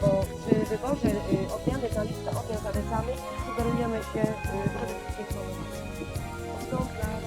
bo przy wyborze y, odmiany na listę odmian zalecamy sugerujemy się y, przede wszystkim Są dla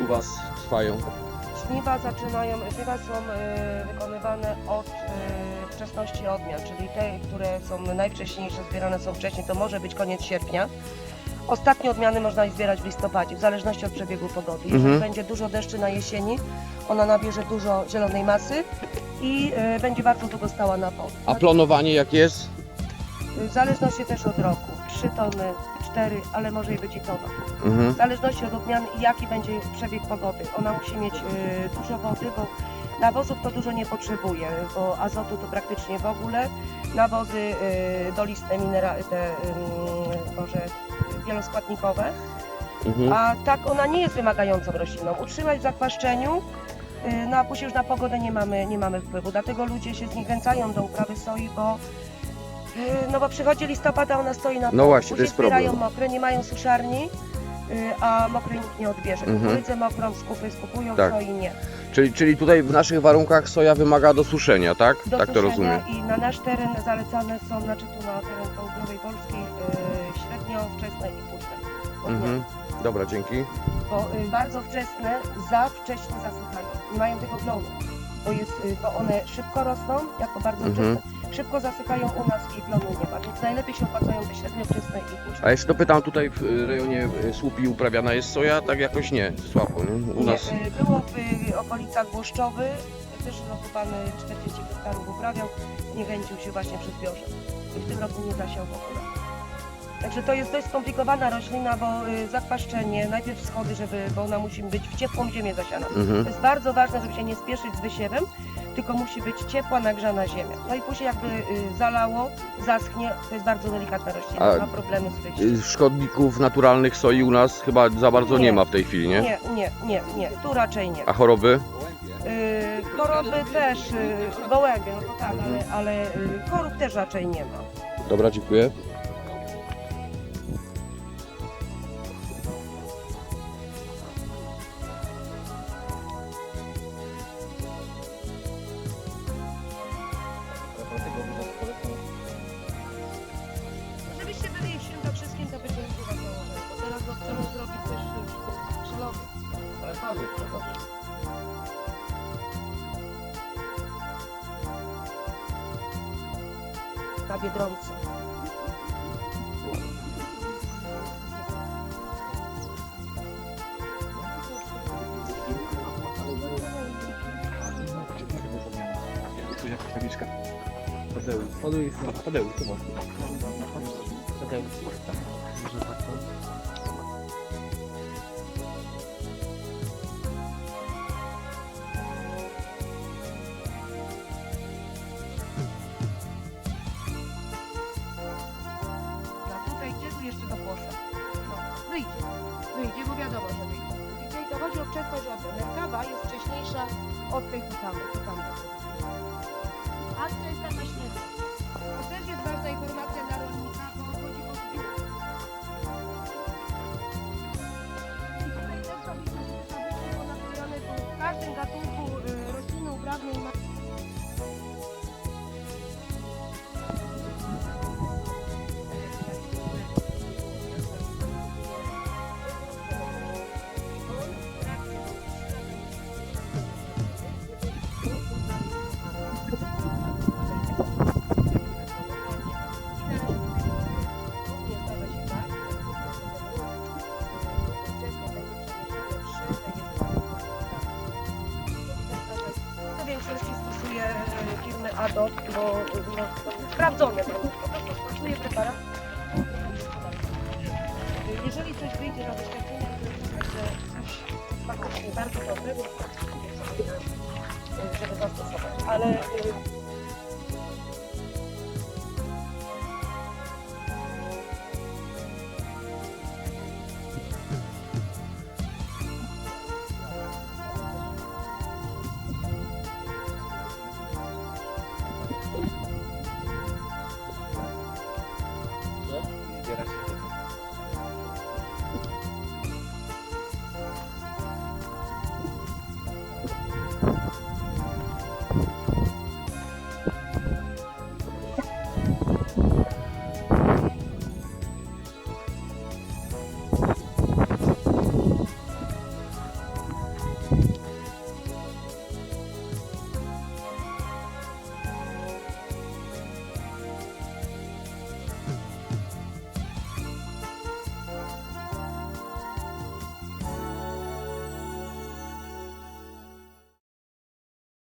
u Was trwają? Żniwa zaczynają, żniwa są e, wykonywane od e, wczesności odmian, czyli te, które są najwcześniejsze, zbierane są wcześniej, to może być koniec sierpnia. Ostatnie odmiany można zbierać w listopadzie, w zależności od przebiegu pogody. Jeżeli Mhm. będzie dużo deszczy na jesieni, ona nabierze dużo zielonej masy i e, będzie bardzo długo stała na polu. A planowanie jak jest? W zależności też od roku. 3 tony, 4, ale może i być i tona. Mhm. W zależności od odmiany i jaki będzie przebieg pogody. Ona musi mieć y, dużo wody, bo nawozów to dużo nie potrzebuje, bo azotu to praktycznie w ogóle. Nawozy y, doliste, minera, te y, może wieloskładnikowe. Mhm. A tak ona nie jest wymagającą rośliną. Utrzymać w zakwaszczeniu, y, no a później już na pogodę nie mamy, nie mamy wpływu. Dlatego ludzie się zniechęcają do uprawy soi, bo no bo przychodzi listopad, a ona stoi na No właśnie, to Później jest zbierają problem. mokre, nie mają suszarni, y, a mokrej nikt nie odbierze. Mhm. Kukurydzę mokrą z skupują, Tak. soi nie. Czyli, czyli tutaj w naszych warunkach soja wymaga do suszenia, tak? Do tak to suszenia rozumiem. I na nasz teren zalecane są, znaczy tu na teren południowej Polski, y, średnio wczesne i późne. Mhm. Dobra, dzięki. bo y, bardzo wczesne za wcześnie zasychają. Nie mają tego plonu, bo, jest, y, bo one szybko rosną, jako bardzo Mhm. wczesne. Szybko zasychają u nas i plonu nie ma, więc najlepiej się opłacają te średnio wczesne i późne. A jeszcze dopytam, tutaj w y, rejonie y, Słupi uprawiana jest soja? Tak jakoś nie, słabo, nie? U Nie, nas... y, Było w okolicach Włoszczowy, też roku pan y, 40 hektarów uprawiał, nie wędził się właśnie przy zbiorze. I w tym roku nie zasiał w ogóle. Także to jest dość skomplikowana roślina, bo y, zakwaszczenie, najpierw schody, żeby, bo ona musi być w ciepłą ziemię zasiana. Mhm. To jest bardzo ważne, żeby się nie spieszyć z wysiewem, tylko musi być ciepła, nagrzana ziemia. No i później jakby y, zalało, zaschnie, to jest bardzo delikatna roślina, A- ma problemy z wyjściem. Y, Szkodników naturalnych soi u nas chyba za bardzo nie, Nie. ma w tej chwili, nie? Nie, nie, nie, nie, tu raczej nie. A choroby? Y, choroby też, y, gołębie, no to tak, ale, ale y, chorób też raczej nie ma. Dobra, dziękuję. Na Biedronce. Tu jakaś tabliczka. Tadeusz. Tadeusz, Tadeusz, to masz. Tadeusz. Może tak jest wcześniejsza od tutamy. tutamy. A to jest taka śnieżna. To też jest ważna informacja dla rolnika, bo chodzi o zbiór. I tutaj też robiliśmy te tabliczki ponaklejone, bo w każdym gatunku Adot, bo no, to sprawdzone to